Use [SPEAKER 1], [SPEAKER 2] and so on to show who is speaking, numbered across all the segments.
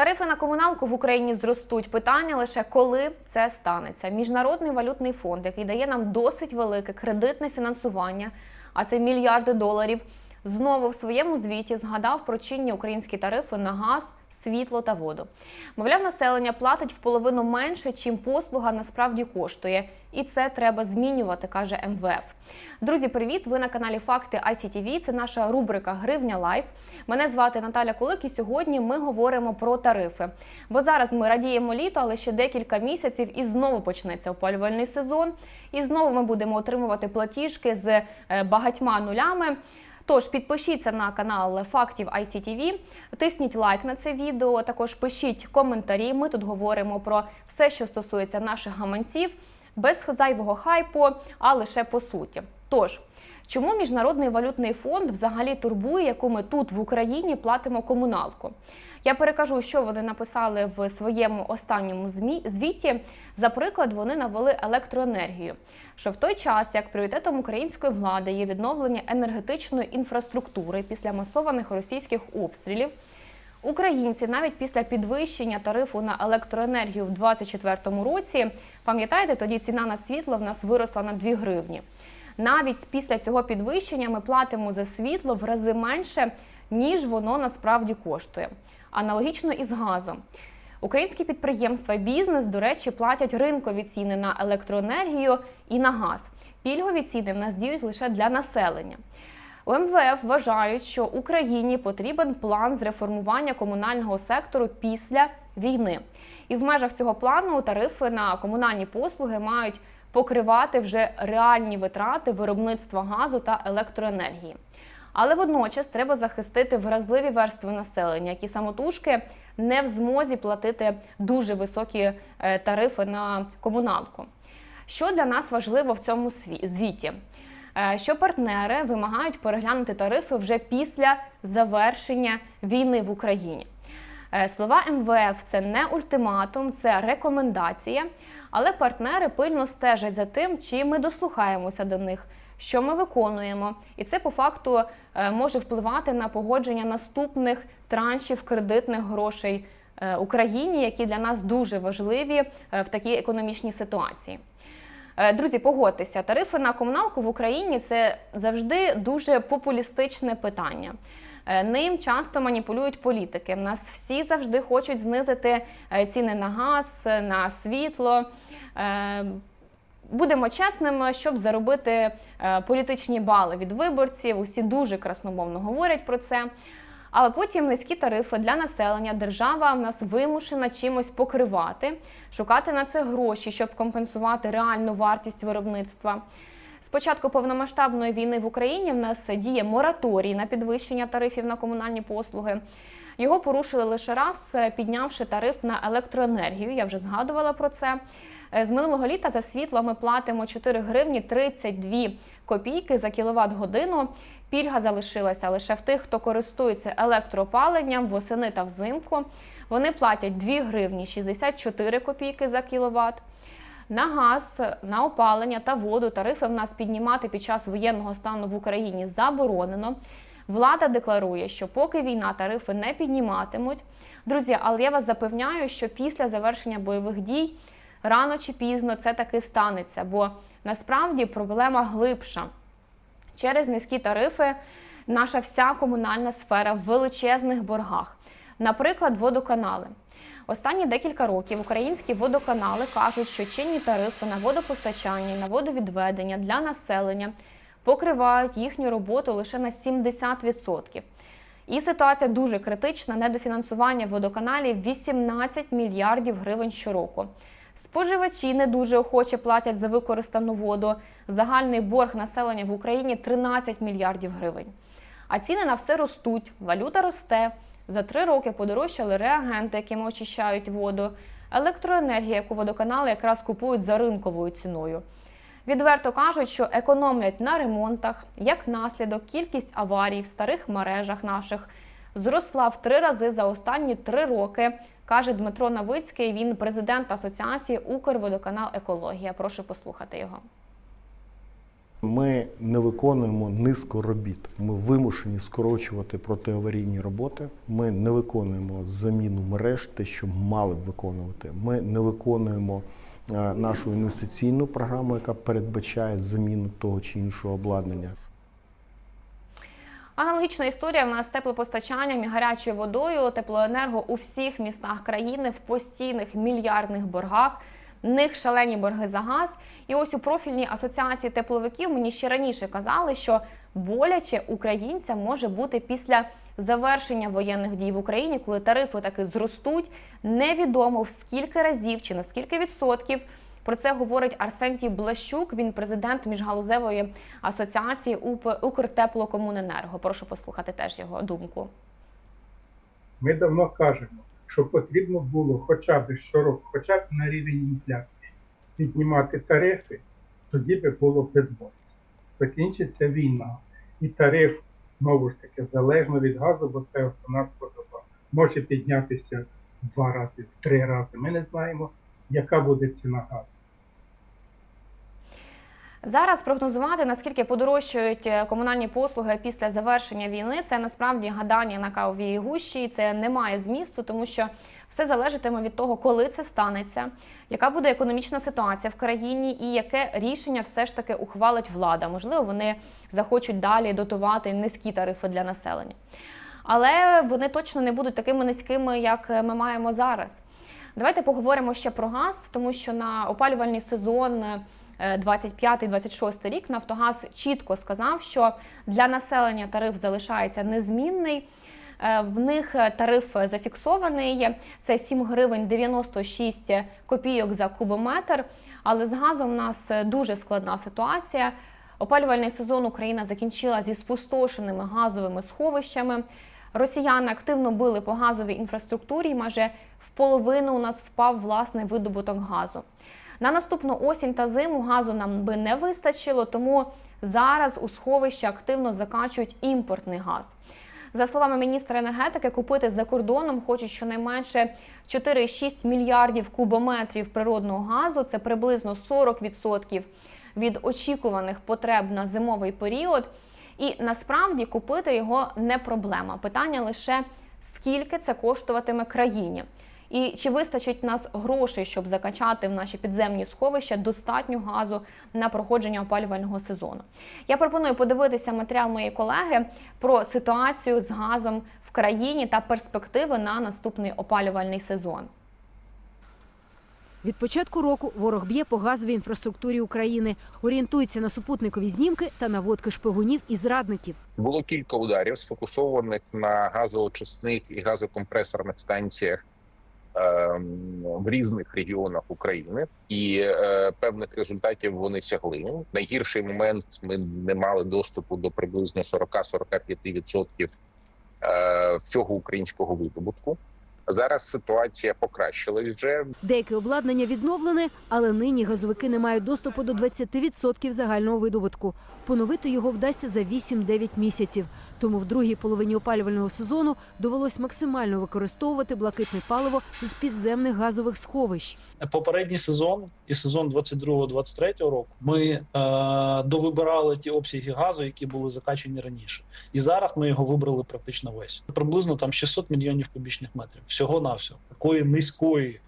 [SPEAKER 1] Тарифи на комуналку в Україні зростуть. Питання лише коли це станеться. Міжнародний валютний фонд, який дає нам досить велике кредитне фінансування, а це мільярди доларів, знову в своєму звіті згадав про чинні українські тарифи на газ, світло та воду. Мовляв, населення платить в половину менше, чим послуга насправді коштує. І це треба змінювати, каже МВФ. Друзі, привіт! Ви на каналі Факти ICTV. Це наша рубрика Гривня Лайф. Мене звати Наталя Кулик, і сьогодні ми говоримо про тарифи. Бо зараз ми радіємо літо, але ще декілька місяців і знову почнеться опалювальний сезон. І знову ми будемо отримувати платіжки з е, багатьма нулями. Тож підпишіться на канал Фактів ICTV, тисніть лайк на це відео. Також пишіть коментарі. Ми тут говоримо про все, що стосується наших гаманців, без зайвого хайпу, а лише по суті. Тож. Чому міжнародний валютний фонд взагалі турбує, яку ми тут в Україні платимо комуналку? Я перекажу, що вони написали в своєму останньому звіті. За приклад, вони навели електроенергію. Що в той час, як пріоритетом української влади є відновлення енергетичної інфраструктури після масованих російських обстрілів, українці навіть після підвищення тарифу на електроенергію в 2024 році, пам'ятаєте, тоді ціна на світло в нас виросла на 2 гривні. Навіть після цього підвищення ми платимо за світло в рази менше, ніж воно насправді коштує. Аналогічно і з газом. Українські підприємства бізнес, до речі, платять ринкові ціни на електроенергію і на газ. Пільгові ціни в нас діють лише для населення. У МВФ вважають, що Україні потрібен план з реформування комунального сектору після війни. І в межах цього плану тарифи на комунальні послуги мають покривати вже реальні витрати виробництва газу та електроенергії. Але водночас треба захистити вразливі верстви населення, які самотужки не в змозі платити дуже високі е, тарифи на комуналку. Що для нас важливо в цьому звіті? Е, що партнери вимагають переглянути тарифи вже після завершення війни в Україні. Е, слова МВФ це не ультиматум, це рекомендація. Але партнери пильно стежать за тим, чи ми дослухаємося до них, що ми виконуємо, і це по факту е, може впливати на погодження наступних траншів кредитних грошей Україні, які для нас дуже важливі в такій економічній ситуації. Друзі, погодьтеся, тарифи на комуналку в Україні це завжди дуже популістичне питання. Ним часто маніпулюють політики. В нас всі завжди хочуть знизити ціни на газ, на світло. Будемо чесними, щоб заробити політичні бали від виборців. Усі дуже красномовно говорять про це. Але потім низькі тарифи для населення держава в нас вимушена чимось покривати, шукати на це гроші, щоб компенсувати реальну вартість виробництва. З початку повномасштабної війни в Україні в нас діє мораторій на підвищення тарифів на комунальні послуги. Його порушили лише раз, піднявши тариф на електроенергію. Я вже згадувала про це. З минулого літа за світло ми платимо 4 гривні 32 копійки за кіловат годину. Пільга залишилася лише в тих, хто користується електроопаленням восени та взимку. Вони платять 2 гривні 64 копійки за кіловат. На газ, на опалення та воду тарифи в нас піднімати під час воєнного стану в Україні заборонено. Влада декларує, що поки війна тарифи не підніматимуть. Друзі, але я вас запевняю, що після завершення бойових дій рано чи пізно це таки станеться, бо насправді проблема глибша. Через низькі тарифи наша вся комунальна сфера в величезних боргах. Наприклад, водоканали. Останні декілька років українські водоканали кажуть, що чинні тарифи на водопостачання, на водовідведення для населення покривають їхню роботу лише на 70%. І ситуація дуже критична. Недофінансування водоканалів 18 мільярдів гривень щороку. Споживачі не дуже охоче платять за використану воду. Загальний борг населення в Україні 13 мільярдів гривень. А ціни на все ростуть, валюта росте. За три роки подорожчали реагенти, якими очищають воду, електроенергія, яку водоканали якраз купують за ринковою ціною. Відверто кажуть, що економлять на ремонтах, як наслідок, кількість аварій в старих мережах наших зросла в три рази за останні три роки каже Дмитро Навицький. Він президент Асоціації Укрводоканал Екологія. Прошу послухати його.
[SPEAKER 2] Ми не виконуємо низку робіт. Ми вимушені скорочувати протиаварійні роботи. Ми не виконуємо заміну мереж, те, що мали б виконувати. Ми не виконуємо е, нашу інвестиційну програму, яка передбачає заміну того чи іншого обладнання.
[SPEAKER 1] Аналогічна історія в нас з теплопостачанням і гарячою водою. Теплоенерго у всіх містах країни в постійних мільярдних боргах. В них шалені борги за газ. І ось у профільній асоціації тепловиків мені ще раніше казали, що боляче українцям може бути після завершення воєнних дій в Україні, коли тарифи таки зростуть. Невідомо в скільки разів чи на скільки відсотків. Про це говорить Арсентій Блащук. Він президент міжгалузевої асоціації Укртеплокомуненерго. Прошу послухати теж його думку.
[SPEAKER 3] Ми давно кажемо, що потрібно було хоча б щороку, хоча б на рівень інфляції, піднімати тарифи, тоді би було безбольно. Закінчиться війна, і тариф, знову ж таки, залежно від газу, бо це основна складова, може піднятися в два рази, в три рази. Ми не знаємо, яка буде ціна газу.
[SPEAKER 1] Зараз прогнозувати наскільки подорожчають е, комунальні послуги після завершення війни, це насправді гадання на кавовій гущі. Це не має змісту, тому що все залежатиме від того, коли це станеться, яка буде економічна ситуація в країні, і яке рішення все ж таки ухвалить влада. Можливо, вони захочуть далі дотувати низькі тарифи для населення, але вони точно не будуть такими низькими, як ми маємо зараз. Давайте поговоримо ще про газ, тому що на опалювальний сезон. Е, 25-26 рік Нафтогаз чітко сказав, що для населення тариф залишається незмінний. Е, В них тариф зафіксований. Це 7 гривень 96 копійок за кубометр. Але з газом у нас дуже складна ситуація. Опалювальний сезон Україна закінчила зі спустошеними газовими сховищами. Росіяни активно били по газовій інфраструктурі. Майже в половину у нас впав власний видобуток газу. На наступну осінь та зиму газу нам би не вистачило, тому зараз у сховищі активно закачують імпортний газ. За словами міністра енергетики, купити за кордоном хочуть щонайменше 4,6 мільярдів кубометрів природного газу. Це приблизно 40% від очікуваних потреб на зимовий період. І насправді купити його не проблема. Питання лише скільки це коштуватиме країні. І чи вистачить нас грошей, щоб закачати в наші підземні сховища достатньо газу на проходження опалювального сезону? Я пропоную подивитися матеріал моєї колеги про ситуацію з газом в країні та перспективи на наступний опалювальний сезон.
[SPEAKER 4] Від початку року ворог б'є по газовій інфраструктурі України, орієнтується на супутникові знімки та наводки шпигунів і зрадників.
[SPEAKER 5] Було кілька ударів, сфокусованих на газоочисних і газокомпресорних станціях в різних регіонах України, і е, певних результатів вони сягли. Найгірший момент ми не мали доступу до приблизно 40-45% е, всього українського видобутку. Зараз ситуація покращилась вже.
[SPEAKER 4] Деяке обладнання відновлене, але нині газовики не мають доступу до 20% загального видобутку. Поновити його вдасться за 8-9 місяців. Тому в другій половині опалювального сезону довелось максимально використовувати блакитне паливо з підземних газових сховищ.
[SPEAKER 6] попередній сезон і сезон 22-23 року ми е, довибирали ті обсяги газу, які були закачені раніше, і зараз ми його вибрали практично весь. Приблизно там 600 мільйонів кубічних метрів. Всього на всього такої низької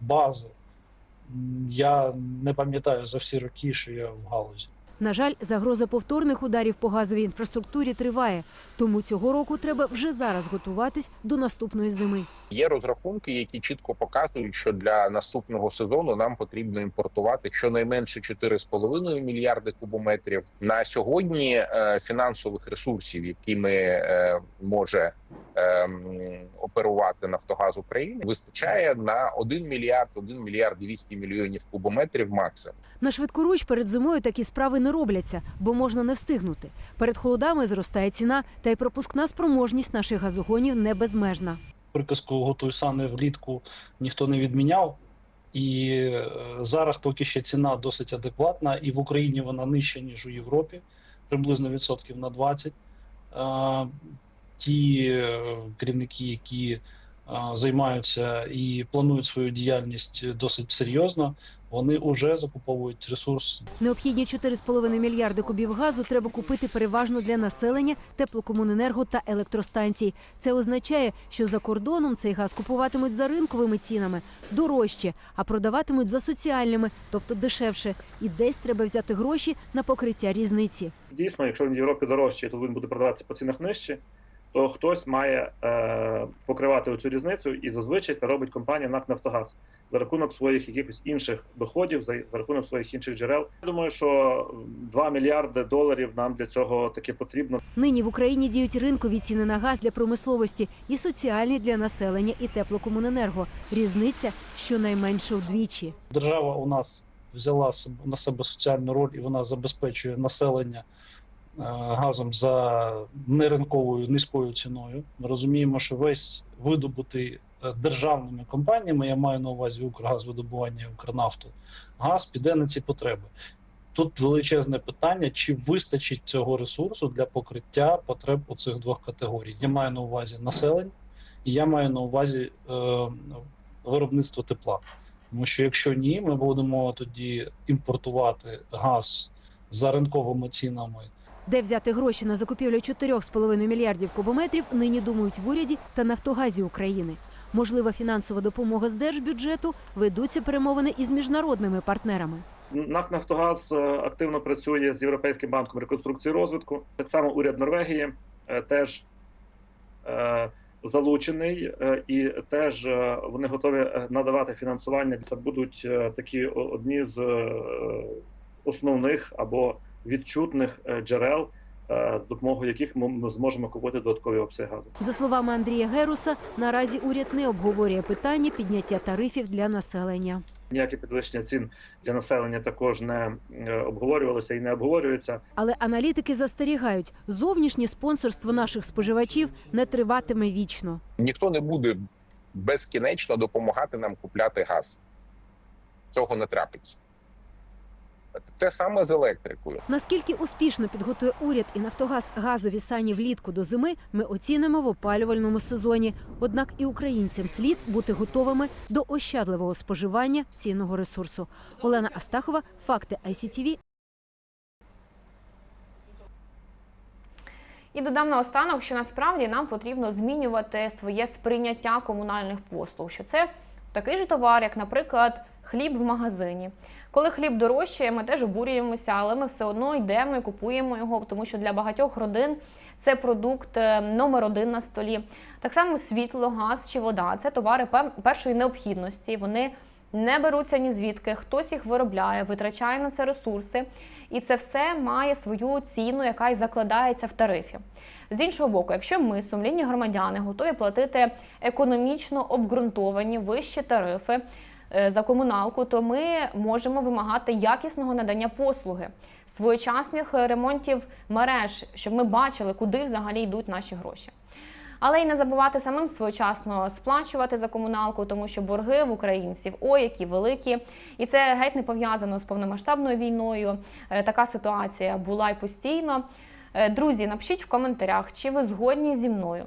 [SPEAKER 6] бази я не пам'ятаю за всі роки, що я в галузі.
[SPEAKER 4] На жаль, загроза повторних ударів по газовій інфраструктурі триває. Тому цього року треба вже зараз готуватись до наступної зими.
[SPEAKER 5] Є розрахунки, які чітко показують, що для наступного сезону нам потрібно імпортувати щонайменше 4,5 мільярди кубометрів. На сьогодні е, фінансових ресурсів, якими е, може оперувати Нафтогаз України, вистачає на 1 мільярд, 1 мільярд 200 мільйонів кубометрів максимум.
[SPEAKER 4] На швидкоруч перед зимою такі справи не робляться, бо можна не встигнути. Перед холодами зростає ціна, та й пропускна спроможність наших газогонів не безмежна.
[SPEAKER 6] Приказку готуй сани влітку ніхто не відміняв. І е, зараз поки ще ціна досить адекватна, і в Україні вона нижча, ніж у Європі, приблизно відсотків на 20. Е, Ті е, керівники, які займаються і планують свою діяльність досить серйозно, вони вже закуповують ресурс
[SPEAKER 4] Необхідні 4,5 мільярди кубів газу треба купити переважно для населення, теплокомуненерго та електростанцій. Це означає, що за кордоном цей газ купуватимуть за ринковими цінами дорожче, а продаватимуть за соціальними, тобто дешевше. І десь треба взяти гроші на покриття різниці.
[SPEAKER 7] Дійсно, якщо він в Європі дорожчий, то він буде продаватися по цінах нижче, то хтось має е, покривати цю різницю, і зазвичай це робить компанія НАК Нафтогаз за рахунок своїх якихось інших доходів, за, за рахунок своїх інших джерел. Я думаю, що 2 мільярди доларів нам для цього таки потрібно.
[SPEAKER 4] Нині в Україні діють ринкові ціни на газ для промисловості і соціальні для населення і теплокомуненерго. Різниця щонайменше вдвічі.
[SPEAKER 6] Держава у нас взяла на себе соціальну роль і вона забезпечує населення газом за неринковою низькою ціною. Ми розуміємо, що весь видобутий е, державними компаніями, я маю на увазі Укргазвидобування Укрнафту, газ піде на ці потреби. Тут величезне питання, чи вистачить цього ресурсу для покриття потреб у цих двох категорій. Я маю на увазі населення, і я маю на увазі е, виробництво тепла. Тому що якщо ні, ми будемо тоді імпортувати газ за ринковими цінами.
[SPEAKER 4] Де взяти гроші на закупівлю 4,5 мільярдів кубометрів, нині думають в уряді та Нафтогазі України. Можлива фінансова допомога з держбюджету, ведуться перемовини із міжнародними партнерами.
[SPEAKER 7] НАК Нафтогаз е, активно працює з Європейським банком реконструкції і розвитку. Так само уряд Норвегії е, теж е, залучений, і теж вони готові надавати фінансування. Це будуть такі одні з основних або відчутних е, джерел, е, з допомогою яких ми- зможемо купити додаткові обсяги газу.
[SPEAKER 4] За словами Андрія Геруса, наразі уряд не обговорює питання підняття тарифів для населення.
[SPEAKER 7] Ніяке підвищення цін для населення також не е, обговорювалося і не обговорюється.
[SPEAKER 4] Але аналітики застерігають, зовнішнє спонсорство наших споживачів не триватиме вічно.
[SPEAKER 5] ніхто не буде безкінечно допомагати нам купляти газ. Цього не трапиться. Те саме з електрикою.
[SPEAKER 4] Наскільки успішно підготує уряд і Нафтогаз газові сані влітку до зими, ми оцінимо в опалювальному сезоні. Однак і українцям слід бути готовими до ощадливого споживання цінного ресурсу. Олена Астахова, факти ICTV,
[SPEAKER 1] І додам наостанок, що насправді нам потрібно змінювати своє сприйняття комунальних послуг. Що це такий же товар, як, наприклад, хліб в магазині. Коли хліб дорожчає, ми теж обурюємося, але ми все одно йдемо і купуємо його, тому що для багатьох родин це продукт е, номер один на столі. Так само світло, газ чи вода це товари першої необхідності. Вони не беруться ні звідки, хтось їх виробляє, витрачає на це ресурси, і це все має свою ціну, яка й закладається в тарифі. З іншого боку, якщо ми, сумлінні громадяни, готові платити економічно обґрунтовані вищі тарифи за комуналку, то ми можемо вимагати якісного надання послуги, своєчасних е, ремонтів мереж, щоб ми бачили, куди взагалі йдуть наші гроші. Але й не забувати самим своєчасно сплачувати за комуналку, тому що борги в українців ой, які великі, і це геть не пов'язано з повномасштабною війною. Е, Така ситуація була й постійно. Е, Друзі, напишіть в коментарях, чи ви згодні зі мною.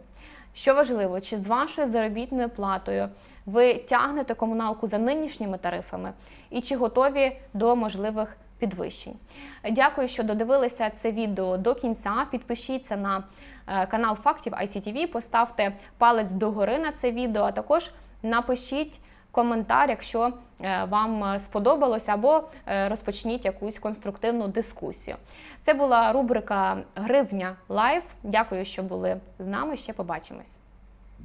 [SPEAKER 1] Що важливо, чи з вашою заробітною платою ви тягнете комуналку за нинішніми тарифами, і чи готові до можливих підвищень? Дякую, що додивилися це відео до кінця. Підпишіться на е, канал Фактів ICTV, поставте палець догори на це відео, а також напишіть коментар, якщо е, вам е, сподобалося, або розпочніть якусь конструктивну дискусію. Це була рубрика Гривня Лайв. Дякую, що були з нами. Ще побачимось.